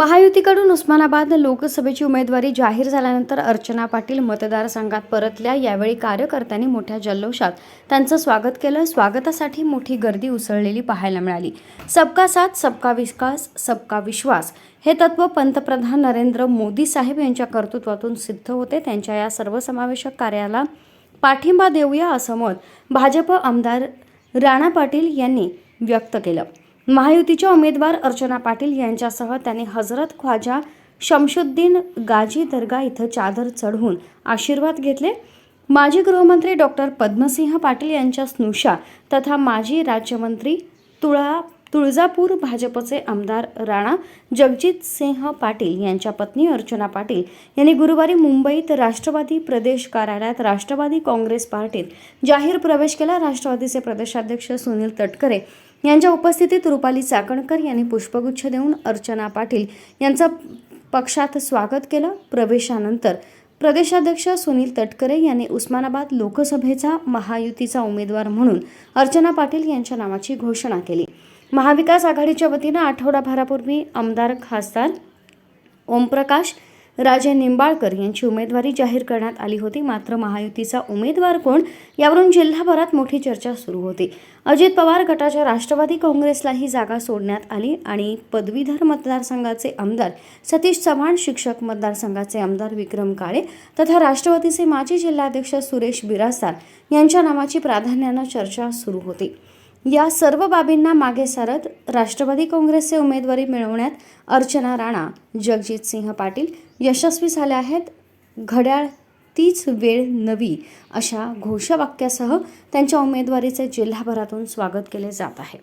महायुतीकडून उस्मानाबाद लोकसभेची उमेदवारी जाहीर झाल्यानंतर अर्चना पाटील मतदारसंघात परतल्या. यावेळी कार्यकर्त्यांनी मोठ्या जल्लोषात त्यांचं स्वागत केलं. स्वागतासाठी मोठी गर्दी उसळलेली पाहायला मिळाली. सबका साथ सबका विकास सबका विश्वास हे तत्व पंतप्रधान नरेंद्र मोदी साहेब यांच्या कर्तृत्वातून सिद्ध होते. त्यांच्या या सर्वसमावेशक कार्याला पाठिंबा देऊया असं मत भाजप आमदार राणा पाटील यांनी व्यक्त केलं. महायुतीच्या उमेदवार अर्चना पाटील यांच्यासह त्यांनी हजरत ख्वाजा शमशुद्दीन गाजी दर्गा इथं चादर चढवून आशीर्वाद घेतले. माजी गृहमंत्री डॉक्टर पद्मसिंह पाटील यांच्या स्नुषा तथा माजी राज्यमंत्री तुळा तुळजापूर भाजपचे आमदार राणा जगजित सिंह पाटील यांच्या पत्नी अर्चना पाटील यांनी गुरुवारी मुंबईत राष्ट्रवादी प्रदेश कार्यालयात राष्ट्रवादी काँग्रेस पार्टीत जाहीर प्रवेश केला. राष्ट्रवादीचे प्रदेशाध्यक्ष सुनील तटकरे यांच्या उपस्थितीत रुपाली चाकणकर यांनी पुष्पगुच्छ देऊन अर्चना पाटील यांचं पक्षात स्वागत केलं. प्रवेशानंतर प्रदेशाध्यक्ष सुनील तटकरे यांनी उस्मानाबाद लोकसभेचा महायुतीचा उमेदवार म्हणून अर्चना पाटील यांच्या नावाची घोषणा केली. महाविकास आघाडीच्या वतीनं आठवडाभरापूर्वी आमदार खासदार ओमप्रकाश राजे निंबाळकर यांची उमेदवारी जाहीर करण्यात आली होती. मात्र महायुतीचा उमेदवार कोण यावरून जिल्हाभरात मोठी चर्चा सुरू होती. अजित पवार गटाच्या राष्ट्रवादी काँग्रेसला ही जागा सोडण्यात आली आणि पदवीधर मतदारसंघाचे आमदार सतीश चव्हाण शिक्षक मतदारसंघाचे आमदार विक्रम काळे तथा राष्ट्रवादीचे माजी जिल्हाध्यक्ष सुरेश बिरास्तार यांच्या नावाची प्राधान्यानं चर्चा सुरू होती. या सर्व बाबींना मागे सारत राष्ट्रवादी काँग्रेसचे उमेदवारी मिळवण्यात अर्चना राणा जगजित सिंह पाटील यशस्वी झाले आहेत. घड्याळ तीच वेळ नवी अशा घोषवाक्यासह त्यांच्या उमेदवारीचे जिल्हाभरातून स्वागत केले जात आहे.